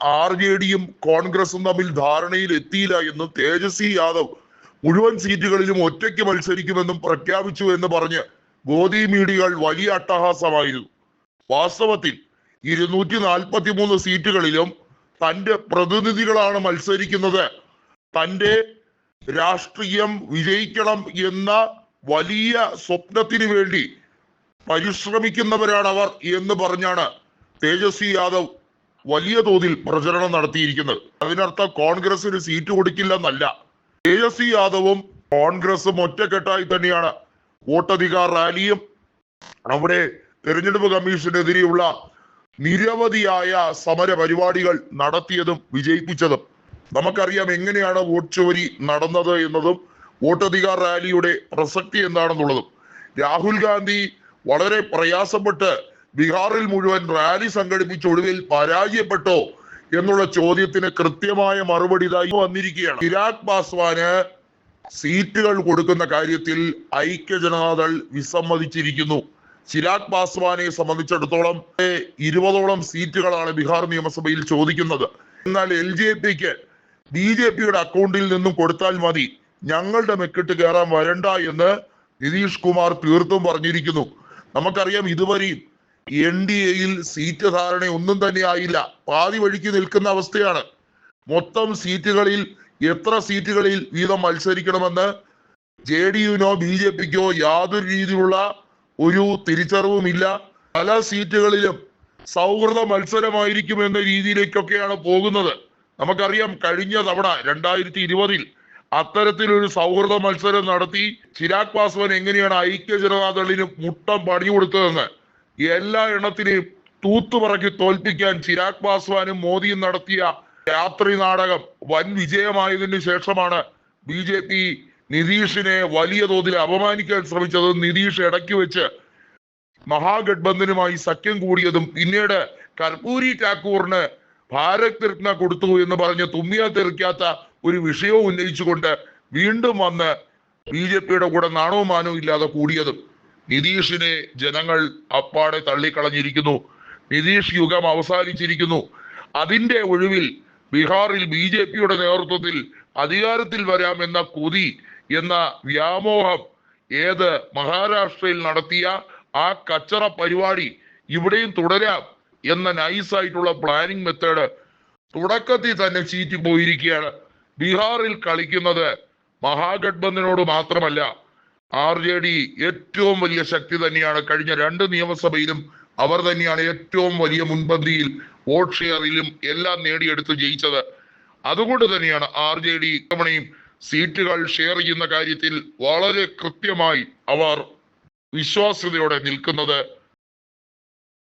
R J ഡിയും കോൺഗ്രസും തമ്മിൽ ധാരണയിൽ എത്തിയില്ല എന്ന് തേജസ്വി യാദവ് മുഴുവൻ സീറ്റുകളിലും ഒറ്റയ്ക്ക് മത്സരിക്കുമെന്നും പ്രഖ്യാപിച്ചു എന്ന് പറഞ്ഞ് ഗോദി മീഡിയകൾ വലിയ അട്ടഹാസമായിരുന്നു. വാസ്തവത്തിൽ ഇരുന്നൂറ്റി നാൽപ്പത്തി മൂന്ന് സീറ്റുകളിലും തന്റെ പ്രതിനിധികളാണ് മത്സരിക്കുന്നത്. തന്റെ രാഷ്ട്രീയം വിജയിക്കണം എന്ന വലിയ സ്വപ്നത്തിന് വേണ്ടി പരിശ്രമിക്കുന്നവരാണ് അവർ എന്ന് പറഞ്ഞാണ് തേജസ്വി യാദവ് വലിയ തോതിൽ പ്രചരണം നടത്തിയിരിക്കുന്നത്. അതിനർത്ഥം കോൺഗ്രസിന് സീറ്റ് കൊടുക്കില്ലെന്നല്ല. തേജസ്വി യാദവും കോൺഗ്രസും ഒറ്റക്കെട്ടായി തന്നെയാണ് വോട്ടധികാർ റാലിയും അവിടെ തെരഞ്ഞെടുപ്പ് കമ്മീഷനെതിരെയുള്ള നിരവധിയായ സമര പരിപാടികൾ നടത്തിയതും വിജയിപ്പിച്ചതും. നമുക്കറിയാം എങ്ങനെയാണ് വോട്ട് ചോരി നടന്നത് എന്നതും വോട്ടധികാർ റാലിയുടെ പ്രസക്തി എന്താണെന്നുള്ളതും. രാഹുൽ ഗാന്ധി വളരെ പ്രയാസപ്പെട്ട് ബീഹാറിൽ മുഴുവൻ റാലി സംഘടിപ്പിച്ച ഒടുവിൽ പരാജയപ്പെട്ടോ എന്നുള്ള ചോദ്യത്തിന് കൃത്യമായ മറുപടി ഇതായി വന്നിരിക്കുകയാണ്. ചിരാഗ് പാസ്വാന് സീറ്റുകൾ കൊടുക്കുന്ന കാര്യത്തിൽ ഐക്യ ജനതാദൾ വിസമ്മതിച്ചിരിക്കുന്നു. ചിരാഗ് പാസ്വാനെ സംബന്ധിച്ചിടത്തോളം ഇരുപതോളം സീറ്റുകളാണ് ബീഹാർ നിയമസഭയിൽ ചോദിക്കുന്നത്. എന്നാൽ എൽ ജെ പിക്ക് ബി ജെ പിയുടെ അക്കൗണ്ടിൽ നിന്നും കൊടുത്താൽ മതി. ഞങ്ങളുടെ മെക്കിട്ട് കയറാൻ വരണ്ട എന്ന് നിതീഷ് കുമാർ തീർത്തും പറഞ്ഞിരിക്കുന്നു. നമുക്കറിയാം ഇതുവരെയും എൻ ഡി എയിൽ സീറ്റ് ധാരണ ഒന്നും തന്നെ ആയില്ല. പാതി വഴിക്ക് നിൽക്കുന്ന അവസ്ഥയാണ്. മൊത്തം സീറ്റുകളിൽ എത്ര സീറ്റുകളിൽ വീതം മത്സരിക്കണമെന്ന് ജെ ഡി യുവിനോ ബി ജെ പിക്കോ യാതൊരു രീതിയിലുള്ള ഒരു തിരിച്ചറിവുമില്ല. പല സീറ്റുകളിലും സൗഹൃദ മത്സരമായിരിക്കും എന്ന രീതിയിലേക്കൊക്കെയാണ് പോകുന്നത്. നമുക്കറിയാം കഴിഞ്ഞ തവണ രണ്ടായിരത്തി ഇരുപതിൽ അത്തരത്തിലൊരു സൗഹൃദ മത്സരം നടത്തി ചിരാഗ് പാസ്വാൻ എങ്ങനെയാണ് ഐക്യ ജനതാദളിന് മുട്ടം പണി കൊടുത്തതെന്ന് എല്ലാ എണ്ണത്തിനെയും തൂത്തുപറക്കി തോൽപ്പിക്കാൻ ചിരാഗ് പാസ്വാനും മോദിയും നടത്തിയ രാത്രി നാടകം വൻ വിജയമായതിനു ശേഷമാണ് ബി ജെ പി നിതീഷിനെ വലിയ തോതിൽ അപമാനിക്കാൻ ശ്രമിച്ചത്. നിതീഷ് ഇടയ്ക്ക് വെച്ച് മഹാഗഡ്ബന്ധനുമായി സഖ്യം കൂടിയതും പിന്നീട് കർപ്പൂരി ടാക്കൂറിന് ഭാരത് രത്ന കൊടുത്തു എന്ന് പറഞ്ഞ് തുമ്മിയ തെറിക്കാത്ത ഒരു വിഷയവും ഉന്നയിച്ചുകൊണ്ട് വീണ്ടും വന്ന് ബി ജെ പിയുടെ കൂടെ നാണവും മാനവും ഇല്ലാതെ കൂടിയതും. നിതീഷിനെ ജനങ്ങൾ അപ്പാടെ തള്ളിക്കളഞ്ഞിരിക്കുന്നു. നിതീഷ് യുഗം അവസാനിച്ചിരിക്കുന്നു. അതിന്റെ ഒഴിവിൽ ബീഹാറിൽ ബി ജെ പിയുടെ നേതൃത്വത്തിൽ അധികാരത്തിൽ വരാമെന്ന കൊതി എന്ന വ്യാമോഹം ഏത് മഹാരാഷ്ട്രയിൽ നടത്തിയ ആ കച്ചറ പരിപാടി ഇവിടെയും തുടരാം എന്ന നൈസായിട്ടുള്ള പ്ലാനിങ് മെത്തേഡ് തുടക്കത്തിൽ തന്നെ ചീറ്റി പോയിരിക്കുകയാണ് ബീഹാറിൽ കളിക്കുന്നത് മഹാഗഡ്ബന്ധനോട് മാത്രമല്ല. ആർ ജെ ഡി ഏറ്റവും വലിയ ശക്തി തന്നെയാണ്. കഴിഞ്ഞ രണ്ട് നിയമസഭയിലും അവർ തന്നെയാണ് ഏറ്റവും വലിയ മുൻപന്തിയിൽ വോട്ട് ഷെയറിലും എല്ലാം നേടിയെടുത്ത് ജയിച്ചത്. അതുകൊണ്ട് തന്നെയാണ് ആർ ജെ ഡി ഇത്തവണയും സീറ്റുകൾ ഷെയർ ചെയ്യുന്ന കാര്യത്തിൽ വളരെ കൃത്യമായി അവർ വിശ്വാസ്യതയോടെ നിൽക്കുന്നത്.